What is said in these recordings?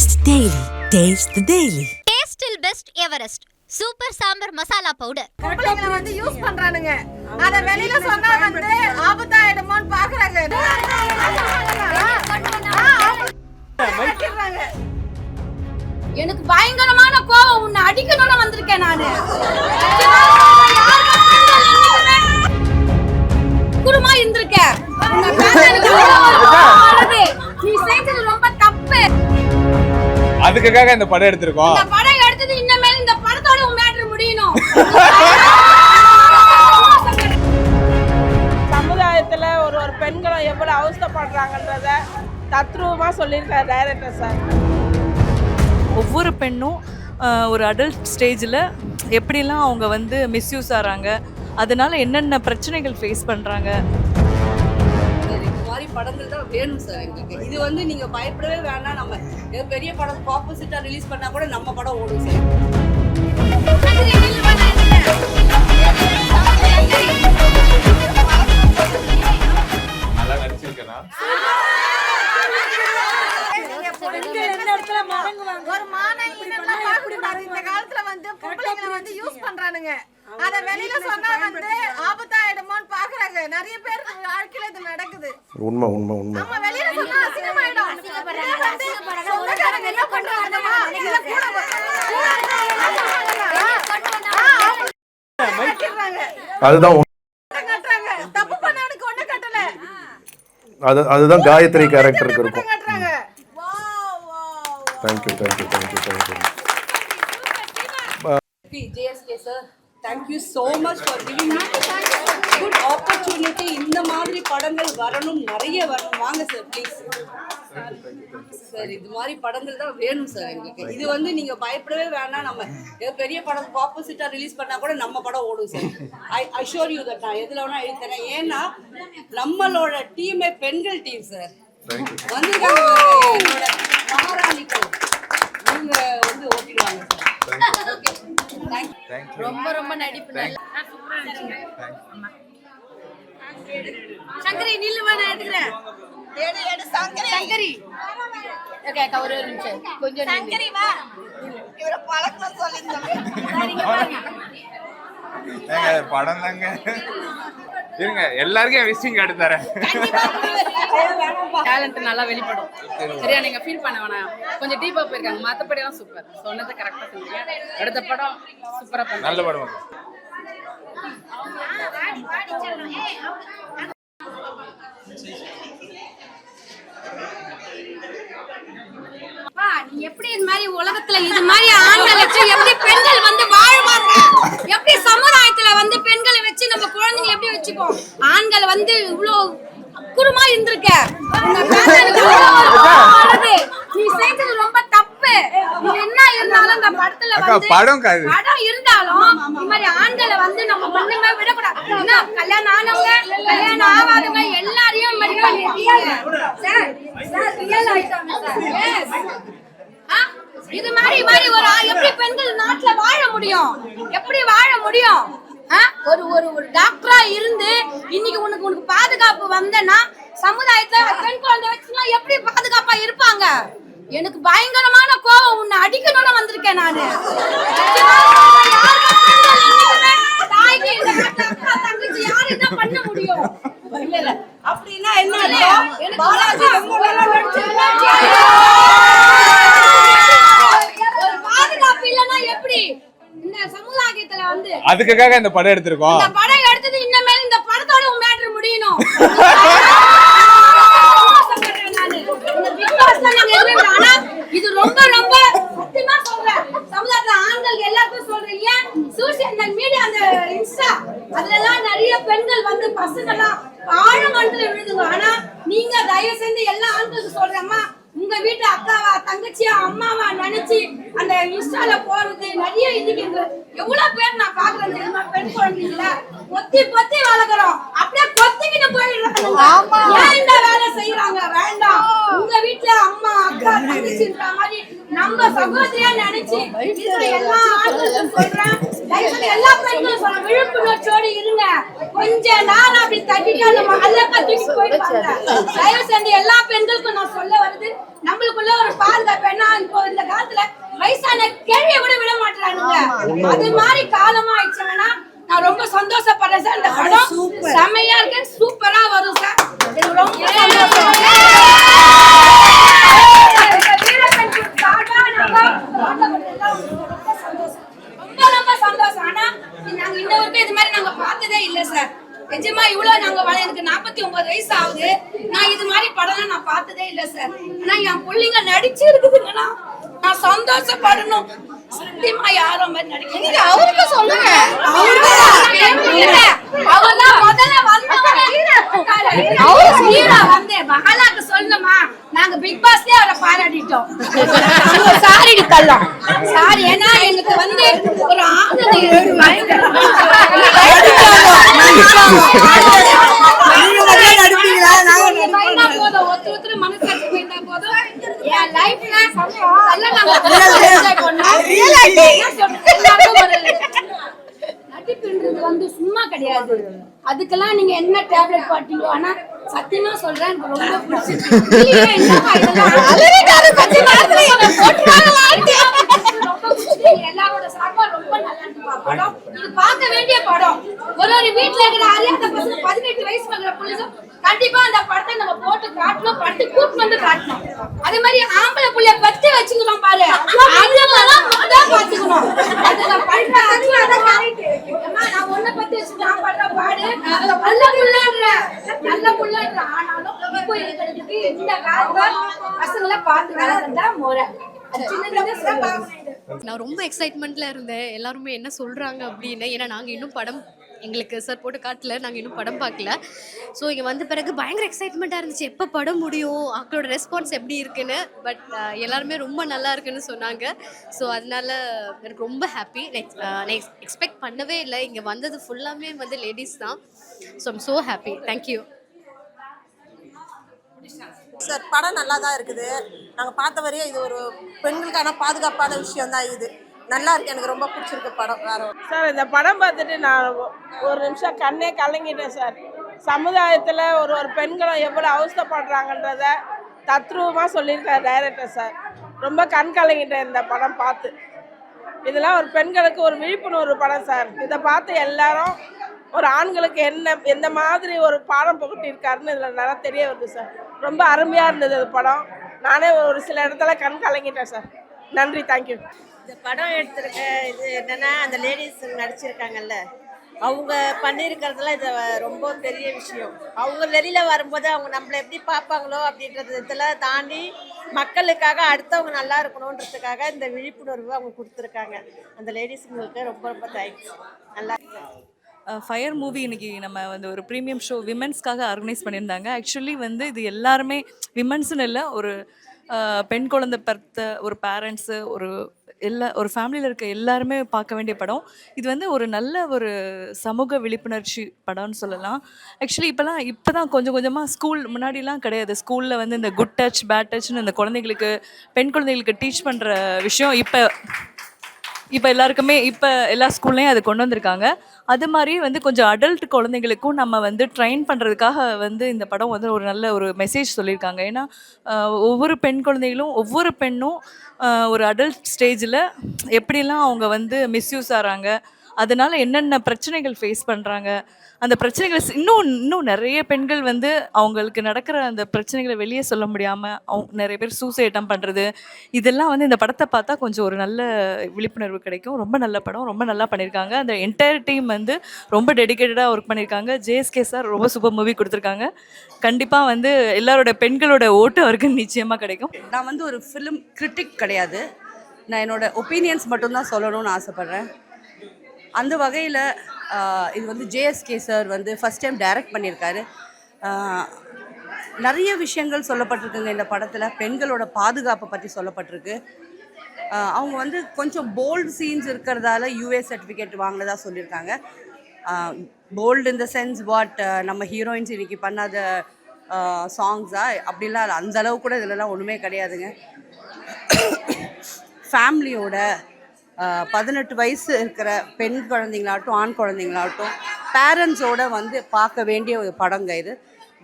Taste the Daily. Taste the Daily. டேஸ்டில் best Everest super sambar masala powder பொம்பளைங்களை வந்து use பண்றானுங்க. அத வெளியில சொன்னா வந்து ஆபத்தாயிடுமோன்னு பாக்குறாங்க. எனக்கு பயங்கரமான கோவம். உன்னை அடிக்கணும்னு வந்திருக்கேன் நானு. அதுக்காக இந்த படம் எடுத்திருக்கோம். இந்த படம் எடுத்தது இன்னமேல் இந்த படத்தோட உன் மேட்ரு முடியணும். சமுதாயத்தில் ஒரு ஒரு பெண்களை எவ்வளோ அவஸ்தைப்படுறாங்கன்றத தத்ரூபமாக சொல்லியிருக்காரு டைரக்டர் சார் ஒவ்வொரு பெண்ணும் ஒரு அடல்ட் ஸ்டேஜில் எப்படிலாம் அவங்க வந்து மிஸ்யூஸ் ஆகிறாங்க அதனால என்னென்ன பிரச்சனைகள் ஃபேஸ் பண்ணுறாங்க மாதிரி படங்கள் தான் வேணும் சார் எங்களுக்கு. இது வந்து நீங்க பயப்படவே வேண்டாம் நம்ம ஏதோ பெரிய படம் ஆப்போசிட்டா ரிலீஸ் பண்ணா கூட நம்ம படம் ஓடும் சார். அதுதான் அது அதுதான் காயத்ரி கேரக்டருக்கு இருக்கும். Thank you thank you thank you thank you JSK sir thank you so much for giving படங்கள் வரணும் நிறைய வரணும். வாங்க சார் ப்ளீஸ் சார் இது மாதிரி படங்கள் தான் வேணும் சார் எங்களுக்கு. இது வந்து நீங்க பயப்படவே வேண்டாம் நம்ம ஏதோ பெரிய படம் ஆப்போசிட்டா ரிலீஸ் பண்ணா கூட நம்ம படம் ஓடும் sir. I assure you that நான் எதுல வேணா எழுதி ஏன்னா நம்மளோட டீமே பெண்கள் டீம் சார். வந்திருக்காங்க என்னோட மகாராணிகள். இவங்க வந்து ஓட்டிடுவாங்க சார். ரொம்ப ரொம்ப நடிப்பு. நல்லா சங்கரி நில்லு வேணா எடுக்கிறேன் சங்கரி. ஓகே அக்கா ஒரு நிமிஷம். கொஞ்சம் சங்கரி வா. ஏங்க படம் தாங்க. இருங்க எல்லாருக்கும் விசிங் கார்டு தரேன். டேலண்ட் நல்லா வெளிப்படும். சரியா நீங்க ஃபீல் பண்ண வேணாம். கொஞ்சம் டீப்பா போயிருக்காங்க. மத்தபடி எல்லாம் சூப்பர் சொன்னதை கரெக்டா சொன்னீங்க. அடுத்த படம் சூப்பரா பண்ணு. நல்ல படம். எப்படி இந்த மாதிரி உலகத்துல இது மாதிரி ஆண்கள் வச்சு எப்படி பெண்கள் வந்து வாழ்வாங்க? எப்படி சமுதாயத்துல வந்து பெண்களை வச்சு நம்ம குழந்தைங்களை எப்படி வச்சுப்போம்? ஆண்கள் வந்து இவ்ளோ குருமா இருந்திருக்க. நீ செஞ்சது ரொம்ப தப்பு. என்ன இருந்தாலும் இந்த படத்துல வந்து படம். படம் இருந்தாலும் இந்த மாதிரி ஆண்களை வந்து நம்ம ஒண்ணுமே விடக்கூடாது. என்ன கல்யாணம் ஆனவங்க கல்யாணம் ஆகாதவங்க எல்லாரையும் இந்த மாதிரி பண்ணிருக்கீங்க சார் சார் ரியல் ஆயிட்டாங்க சார் Yes. ஆ? இது மாதிரி மாதிரி ஒரு எப்படி பெண்கள் நாட்டுல வாழ முடியும் எப்படி வாழ முடியும் ஆ? ஒரு ஒரு ஒரு டாக்டரா இருந்து இன்னைக்கு உனக்கு உனக்கு பாதுகாப்பு வந்தேன்னா சமுதாயத்துல பெண் குழந்தை வச்சுனா எப்படி பாதுகாப்பா இருப்பாங்க எனக்கு பயங்கரமான கோவம் உன்னை அடிக்கணும்னு வந்திருக்கேன் நானு தாய்க்கு இந்த தங்கச்சி யாரு பண்ண முடியும் என்ன அர்த்தம்? எனக்கு பாலாஜி வெங்கடேசன் நடிச்ச ஒரு பாதுகாப்பு இல்லைன்னா எப்படி? இந்த சமுதாயத்துல வந்து அதுக்காக இந்த படம் எடுத்திருக்கோம். இந்த படம் எடுத்தது இன்னமேல் இந்த படத்தோட மேட்ரு முடியணும் நானு. இந்த Big Boss ல நாங்க எதுவுமே விட- ஆனா இது ரொம்ப ரொம்ப சத்தியமா சொல்றேன் சமுதாயத்துல ஆண்கள் எல்லாருக்கும் சொல்றேன் ஏன் சோசியல் மீடியா அந்த இன்ஸ்டா அதுல எல்லாம் நிறைய பெண்கள் வந்து பசங்க எல்லாம் ஆழமண்டல விழுதுங்க ஆனா நீங்க தயவு செஞ்சு எல்லா ஆண்களுக்கு சொல்றேம்மா உங்க வீட்டு அக்காவா தங்கச்சியா அம்மாவா நினைச்சு அந்த இன்ஸ்டால இந்த எவ்வளவு பேர் நான் பாக்குறேன் தெரியுமா? பெண் குழந்தைங்கள? பொத்தி பொத்தி வளர்க்குறோம். அப்படியே கொத்திக்கிட்டு போயிடுறாங்க ஏன் இந்த வேலை செய்யறாங்க வேண்டாம். உங்க வீட்டுல அம்மா அக்கா தங்கச்சின்ற மாதிரி நம்ம சகோதரியா நினைச்சு எல்லா ஆண்களுக்கும் சொல்றேன். தயவு செஞ்சு எல்லா பெண்களும் சொல்றேன். விழிப்புணர்ச்சியோடு இருங்க. கொஞ்ச நாள் அப்படி தட்டிட்டு போயிடுவாங்க தயவு செஞ்சு எல்லா பெண்களுக்கும் நான் சொல்ல வருது. நம்மளுக்குள்ள ஒரு பாதுகாப்பு என்ன இப்போ அந்த கேள்வியை கூட விட மாட்டானுங்க அது மாதிரி காலமா ஆயிடுச்சுங்கன்னா நான் ரொம்ப சந்தோஷப்படுறேன் சார். இந்த படம் செமையா இருக்கு. சூப்பரா வரும் சார். ரொம்ப சந்தோஷம். ரொம்ப ஆனா நாங்க இன்ன வரைக்கும் இது மாதிரி நாங்க பார்த்ததே இல்ல சார். நிஜமா இவ்வளவு நாங்க எனக்கு நாற்பத்தி ஒன்பது வயசு ஆகுது. நான் இது மாதிரி படம்லாம் நான் பார்த்ததே இல்ல சார். ஆனா என் பிள்ளைங்க நடிச்சு இருக்குதுங்கன்னா நான் சந்தோஷப்படணும். சத்தியமா யாரோ மாதிரி நடிக்க அவருக்கு சொல்லுங்க. அவர்தான் முதல்ல வந்தவங்க அவரு ஹீரோ வந்து. மகாலாக்கு சொல்லணுமா? நாங்க பிக் பாஸ்லயே அவரை பாராட்டிட்டோம். சாரி தள்ளோம் சாரி ஏன்னா எனக்கு வந்து ஒரு போதும். ஒருத்தர் ஒருத்தர் மனசாட்சி நடிப்புன்றது வந்து சும்மா கிடையாது. அதுக்கெல்லாம் நீங்க என்ன டேப்லெட் பாட்டீங்களோ ஆனா சத்தியமா சொல்றேன் எனக்கு ரொம்ப பிடிச்சிருக்கு. இல்லையே, என்னம்மா எல்லாரோட சார்பா ரொம்ப நல்லா இருக்கு படம். இது பார்க்க வேண்டிய படம். ஒரு ஒரு வீட்டுல இருக்கிற அறியாத பசங்க பதினெட்டு வயசு இருக்கிற புள்ளிசும் கண்டிப்பா அந்த படத்தை நம்ம போட்டு காட்டணும் படத்தை கூட்டு வந்து காட்டணும். அது மாதிரி ஆம்பளை புள்ளைய பத்தி வச்சுக்கிறோம் பாரு. அதெல்லாம் தான் பாத்துக்கணும் அதுல பண்ற அம்மா, நான் உன்னை பத்தி வச்சு நான் பண்ற பாடு. நல்ல புள்ளன்ற நல்ல புள்ளன்ற ஆனாலும் இப்போ இருக்கிறதுக்கு இந்த காலத்துல பசங்களை பார்த்து வளர்ந்தா முறை. அது நான் ரொம்ப எக்ஸைட்மெண்ட்ல இருந்தேன். எல்லாருமே என்ன சொல்றாங்க அப்படின்னு. ஏன்னா நாங்கள் இன்னும் படம் எங்களுக்கு சார் போட்டு காட்டல. நாங்கள் இன்னும் படம் பார்க்கல. ஸோ இங்கே வந்த பிறகு பயங்கர எக்ஸைட்மெண்ட்டாக இருந்துச்சு. எப்போ படம் முடியும்? அவங்களோட ரெஸ்பான்ஸ் எப்படி இருக்குன்னு. பட் எல்லாருமே ரொம்ப நல்லா இருக்குன்னு சொன்னாங்க. ஸோ அதனால எனக்கு ரொம்ப ஹாப்பி நெக்ஸ்ட் நான் எக்ஸ்பெக்ட் பண்ணவே இல்லை. இங்கே வந்தது ஃபுல்லாமே வந்து லேடிஸ் தான். So I'm so happy thank you sir படம் நல்லா தான் இருக்குது. நாங்கள் பார்த்த வரையும் இது ஒரு பெண்களுக்கான பாதுகாப்பான விஷயம் தான் இது. நல்லா இருக்கு. எனக்கு ரொம்ப பிடிச்சிருக்கு படம் வேற சார் இந்த படம் பார்த்துட்டு நான் ஒரு நிமிஷம் கண்ணே கலங்கிட்டேன் சார். சமுதாயத்தில் ஒரு ஒரு பெண்களும் எவ்வளோ அவஸ்தைப்படுறாங்கன்றத தத்ரூபமாக சொல்லியிருக்காரு டைரக்டர் சார். ரொம்ப கண் கலங்கிட்டேன் இந்த படம் பார்த்து. இதெல்லாம் ஒரு பெண்களுக்கு ஒரு விழிப்புணர்வு படம் சார். இதை பார்த்து எல்லாரும் ஒரு ஆண்களுக்கு என்ன எந்த மாதிரி ஒரு பாடம் புகட்டியிருக்காருன்னு இதில் நல்லா தெரிய வருது சார். ரொம்ப அருமையாக இருந்தது அது படம். நானே ஒரு சில இடத்துல கண் கலங்கிட்டேன் சார். நன்றி தேங்க்யூ இந்த படம் எடுத்திருக்க இது என்னன்னா அந்த லேடிஸ் நடிச்சிருக்காங்கல்ல அவங்க பண்ணியிருக்கிறதுலாம் இது ரொம்ப பெரிய விஷயம். அவங்க வெளியில் வரும்போது அவங்க நம்மளை எப்படி பார்ப்பாங்களோ அப்படின்றதுல தாண்டி மக்களுக்காக அடுத்தவங்க நல்லா இருக்கணுன்றதுக்காக இந்த விழிப்புணர்வு அவங்க கொடுத்துருக்காங்க. அந்த லேடிஸுங்களுக்கு ரொம்ப ரொம்ப தேங்க்ஸ் நல்லா ஃபயர் மூவி இன்னைக்கு நம்ம வந்து ஒரு ப்ரீமியம் ஷோ விமென்ஸ்க்காக ஆர்கனைஸ் பண்ணியிருந்தாங்க. ஆக்சுவலி வந்து இது எல்லாருமே விமென்ஸ்னு இல்லை ஒரு பெண் குழந்தை பர்த்த ஒரு பேரண்ட்ஸு ஒரு எல்லா ஒரு ஃபேமிலியில் இருக்க எல்லாருமே பார்க்க வேண்டிய படம். இது வந்து ஒரு நல்ல ஒரு சமூக விழிப்புணர்ச்சி படம்னு சொல்லலாம். ஆக்சுவலி இப்போலாம் இப்போ தான் கொஞ்சம் கொஞ்சமாக ஸ்கூல் முன்னாடிலாம் கிடையாது. ஸ்கூலில் வந்து இந்த குட் டச் பேட் டச்னு இந்த குழந்தைங்களுக்கு பெண் குழந்தைகளுக்கு டீச் பண்ணுற விஷயம் இப்போ இப்போ எல்லாருக்குமே இப்போ எல்லா ஸ்கூல்லையும் அது கொண்டு வந்திருக்காங்க. அது மாதிரி வந்து கொஞ்சம் அடல்ட் குழந்தைங்களுக்கும் நம்ம வந்து ட்ரைன் பண்ணுறதுக்காக வந்து இந்த படம் வந்து ஒரு நல்ல ஒரு மெசேஜ் சொல்லியிருக்காங்க. ஏன்னா ஒவ்வொரு பெண் குழந்தைகளும் ஒவ்வொரு பெண்ணும் ஒரு அடல்ட் ஸ்டேஜில் எப்படிலாம் அவங்க வந்து மிஸ்யூஸ் ஆகிறாங்க அதனால என்னென்ன பிரச்சனைகள் ஃபேஸ் பண்ணுறாங்க அந்த பிரச்சனைகளை இன்னும் இன்னும் நிறைய பெண்கள் வந்து அவங்களுக்கு நடக்கிற அந்த பிரச்சனைகளை வெளியே சொல்ல முடியாமல் அவங்க நிறைய பேர் சூசைட்டம் பண்ணுறது இதெல்லாம் வந்து இந்த படத்தை பார்த்தா கொஞ்சம் ஒரு நல்ல விழிப்புணர்வு கிடைக்கும். ரொம்ப நல்ல படம் ரொம்ப நல்லா பண்ணியிருக்காங்க. அந்த என்டையர் டீம் வந்து ரொம்ப டெடிகேட்டடாக ஒர்க் பண்ணியிருக்காங்க. ஜேஎஸ்கே சார் ரொம்ப சூப்பர் மூவி கொடுத்துருக்காங்க. கண்டிப்பாக வந்து எல்லாரோட பெண்களோட ஓட்டு அவருக்கு நிச்சயமாக கிடைக்கும். நான் வந்து ஒரு ஃபிலிம் கிரிட்டிக் கிடையாது. நான் என்னோட ஒப்பீனியன்ஸ் மட்டும்தான் சொல்லணும்னு ஆசைப்பட்றேன். அந்த வகையில் இது வந்து ஜேஎஸ்கே சார் வந்து ஃபஸ்ட் டைம் டைரக்ட் பண்ணியிருக்காரு. நிறைய விஷயங்கள் சொல்லப்பட்டிருக்குங்க இந்த படத்தில். பெண்களோட பாதுகாப்பை பற்றி சொல்லப்பட்டிருக்கு. அவங்க வந்து கொஞ்சம் போல்டு சீன்ஸ் இருக்கிறதால யூஏ சர்டிஃபிகேட் வாங்கினதா சொல்லியிருக்காங்க. போல்டு இந்த சென்ஸ் வாட் நம்ம ஹீரோயின்ஸ் இன்றைக்கி பண்ணாத சாங்ஸா அப்படிலாம் இல்லை. அந்த அளவு கூட இதிலலாம் ஒன்றுமே கிடையாதுங்க. ஃபேமிலியோட பதினெட்டு வயசு இருக்கிற பெண் குழந்தைங்களாகட்டும் ஆண் குழந்தைங்களாகட்டும் பேரண்ட்ஸோட வந்து பார்க்க வேண்டிய ஒரு படங்க இது.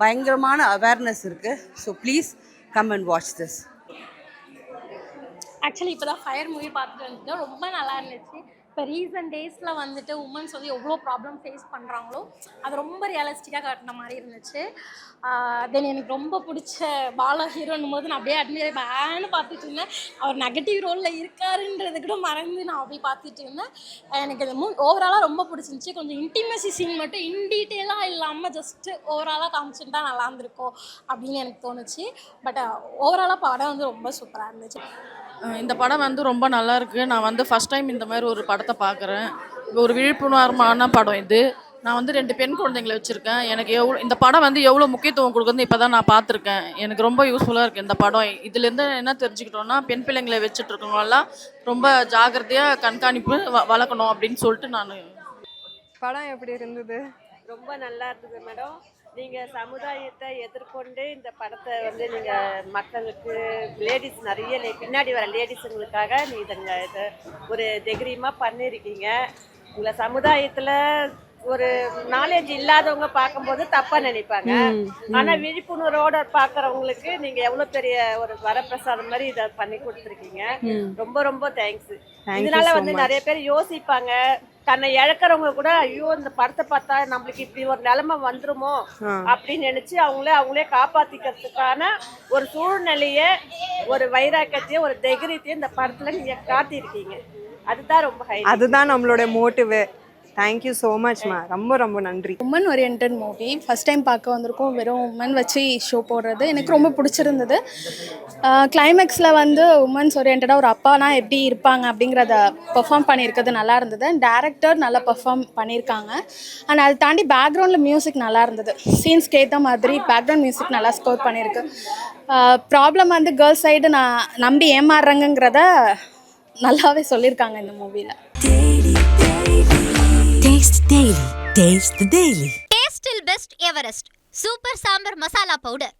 பயங்கரமான அவேர்னஸ் இருக்குது so please come and watch this actually இப்போ தான் ஃபயர் மூவி பார்த்துட்டு வந்துட்டோம் ரொம்ப நல்லா இருந்துச்சு. இப்போ ரீசன்ட் டேஸில் வந்துட்டு உமன்ஸ் வந்து எவ்வளோ ப்ராப்ளம் ஃபேஸ் பண்ணுறாங்களோ அது ரொம்ப ரியலிஸ்டிக்காக காட்டின மாதிரி இருந்துச்சு. தென் எனக்கு ரொம்ப பிடிச்ச பாலா ஹீரோன்னும் போது நான் அப்படியே அட்மியர் பேன்னு பார்த்துட்டு இருந்தேன். அவர் நெகட்டிவ் ரோலில் இருக்காருன்றது கூட மறந்து நான் அப்படியே பார்த்துட்டு இருந்தேன். எனக்கு இந்த மூ ஓவராலாக ரொம்ப பிடிச்சிருந்துச்சி. கொஞ்சம் இன்டிமசி சீன் மட்டும் இன் டீட்டெயிலாக இல்லாமல் ஜஸ்ட்டு ஓவராலாக காமிச்சிருந்தா நல்லா இருந்திருக்கும் அப்படின்னு எனக்கு தோணுச்சு. பட் ஓவராலாக படம் வந்து ரொம்ப சூப்பராக இருந்துச்சு. இந்த படம் வந்து ரொம்ப நல்லா இருக்கு. நான் வந்து ஃபர்ஸ்ட் டைம் இந்த மாதிரி ஒரு படத்தை பார்க்குறேன் ஒரு விழிப்புணர்வான படம் இது. நான் வந்து ரெண்டு பெண் குழந்தைங்களை வச்சுருக்கேன். எனக்கு எவ்வளோ இந்த படம் வந்து எவ்வளோ முக்கியத்துவம் கொடுக்குறது இப்போ தான் நான் பார்த்துருக்கேன். எனக்கு ரொம்ப யூஸ்ஃபுல்லாக இருக்குது இந்த படம். இதுலேருந்து என்ன தெரிஞ்சுக்கிட்டோன்னா பெண் பிள்ளைங்களை வச்சுட்டு இருக்கவங்கலாம் ரொம்ப ஜாக்கிரதையாக கண்காணிப்பு வ- வளர்க்கணும் அப்படின்னு சொல்லிட்டு நான் படம் எப்படி இருந்தது? ரொம்ப நல்லா இருந்தது மேடம். நீங்கள் சமுதாயத்தை எதிர்கொண்டு இந்த படத்தை வந்து நீங்க மக்களுக்கு லேடிஸ் நிறைய பின்னாடி வர லேடிஸுங்களுக்காக நீ இதங்க இதை ஒரு தைரியமாக பண்ணியிருக்கீங்க உங்களை சமுதாயத்தில் ஒரு நாலேஜ் இல்லாதவங்க பார்க்கும்போது தப்பா நினைப்பாங்க. ஆனா விழிப்புணர்வோட பாக்குறவங்களுக்கு நீங்க எவ்வளவு பெரிய ஒரு வரப்பிரசாதம் மாதிரி இதை பண்ணி கொடுத்துருக்கீங்க. ரொம்ப ரொம்ப தேங்க்ஸ் இதனால வந்து நிறைய பேர் யோசிப்பாங்க. தன்னை இழக்கிறவங்க கூட ஐயோ இந்த படத்தை பார்த்தா நம்மளுக்கு இப்படி ஒரு நிலைமை வந்துருமோ அப்படின்னு நினைச்சு அவங்களே அவங்களே காப்பாத்திக்கிறதுக்கான ஒரு சூழ்நிலைய ஒரு வைராக்கியத்தையும் ஒரு தைரியத்தையும் இந்த படத்துல நீங்க காட்டியிருக்கீங்க. அதுதான் ரொம்ப ஹை அதுதான் நம்மளோட மோட்டிவு தேங்க்யூ ஸோ மச்மா ரொம்ப ரொம்ப நன்றி. Woman oriented movie first time பார்க்க வந்திருக்கோம். வெறும் உமன் வச்சு ஷோ போடுறது. எனக்கு ரொம்ப பிடிச்சிருந்தது. கிளைமேக்ஸில் வந்து உமன்ஸ் ஓரியன்டாக ஒரு அப்பானா எப்படி இருப்பாங்க அப்படிங்கிறத பெர்ஃபார்ம் பண்ணியிருக்கிறது நல்லா இருந்தது. டேரக்டர் நல்லா பெர்ஃபார்ம் பண்ணியிருக்காங்க. அண்ட் அதை தாண்டி பேக்ரவுண்டில் மியூசிக் நல்லா இருந்தது. சீன்ஸ்க்கு ஏற்ற மாதிரி பேக்ரவுண்ட் மியூசிக் நல்லா ஸ்கோர் பண்ணியிருக்கு. ப்ராப்ளம் வந்து கேர்ள்ஸ் சைடு நான் நம்பி ஏமாறுறேங்கிறத நல்லாவே சொல்லியிருக்காங்க இந்த மூவியில் taste daily taste daily டேஸ்டில் best Everest super sambar masala powder